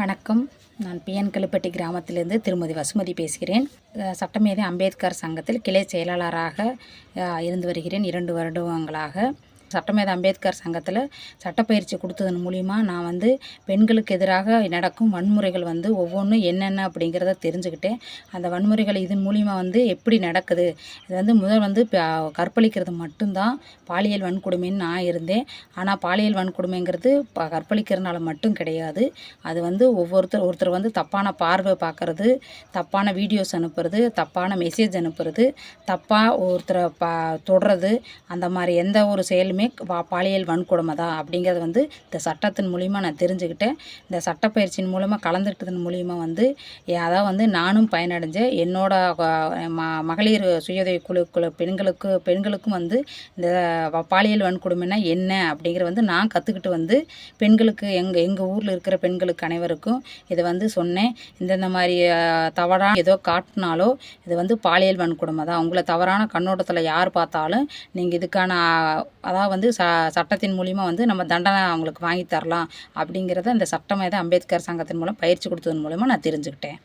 வணக்கம். நான் பிஎன் கழுப்பட்டி கிராமத்திலிருந்து திருமதி வசுமதி பேசுகிறேன். சட்டமேதை அம்பேத்கர் சங்கத்தில் கிளை செயலாளராக இருந்து வருகிறேன் இரண்டு வருடங்களாக. சட்டமேதா அம்பேத்கர் சங்கத்தில் சட்டப்பயிற்சி கொடுத்ததன் மூலிமா நான் வந்து பெண்களுக்கு எதிராக நடக்கும் வன்முறைகள் வந்து ஒவ்வொன்றும் என்னென்ன அப்படிங்கிறத தெரிஞ்சுக்கிட்டேன். அந்த வன்முறைகள் இதன் மூலிமா வந்து எப்படி நடக்குது? இது வந்து முதல் வந்து கற்பழிக்கிறது மட்டும்தான் பாலியல் வன்கொடுமைன்னு நான் இருந்தேன். ஆனால் பாலியல் வன்கொடுமைங்கிறது கற்பழிக்கிறதுனால மட்டும் கிடையாது. அது வந்து ஒவ்வொருத்தர் ஒருத்தர் வந்து தப்பான பார்வை பார்க்கறது தப்பான வீடியோஸ் அனுப்புறது தப்பான மெசேஜ் அனுப்புறது தப்பாக ஒருத்தரை பா தொடுறது அந்த மாதிரி எந்த ஒரு செயலுமே வா பாலியல் வன்கொடுமை தான் அப்படிங்கிறது வந்து இந்த சட்டத்தின் மூலிமா நான் தெரிஞ்சுக்கிட்டேன். இந்த சட்டப்பயிற்சியின் மூலமாக கலந்துக்கிட்டதன் மூலிமா வந்து அதான் அதாவது வந்து நானும் பயனடைஞ்சேன் என்னோட ம மகளிர் சுயதவி குழுக்குள்ள பெண்களுக்கு பெண்களுக்கும் வந்து இந்த பாலியல் வன்கொடுமைனா என்ன அப்படிங்கிற வந்து நான் கற்றுக்கிட்டு வந்து பெண்களுக்கு எங்கள் எங்கள் ஊரில் இருக்கிற பெண்களுக்கு அனைவருக்கும் இதை வந்து சொன்னேன். இந்தந்த மாதிரி தவறாக ஏதோ காட்டினாலோ இது வந்து பாலியல் வன்கொடுமை தான். உங்களை தவறான கண்ணோட்டத்தில் யார் பார்த்தாலும் நீங்கள் இதுக்கான அதாவது வந்து ச சட்டத்தின் மூலிமா வந்து நம்ம தண்டனை அவங்களுக்கு வாங்கி தரலாம் அப்படிங்கிறத இந்த சட்டமேதை அம்பேத்கர் சங்கத்தின் மூலம் பயிற்சி கொடுத்ததன் மூலமாக நான் தெரிஞ்சுக்கிட்டேன்.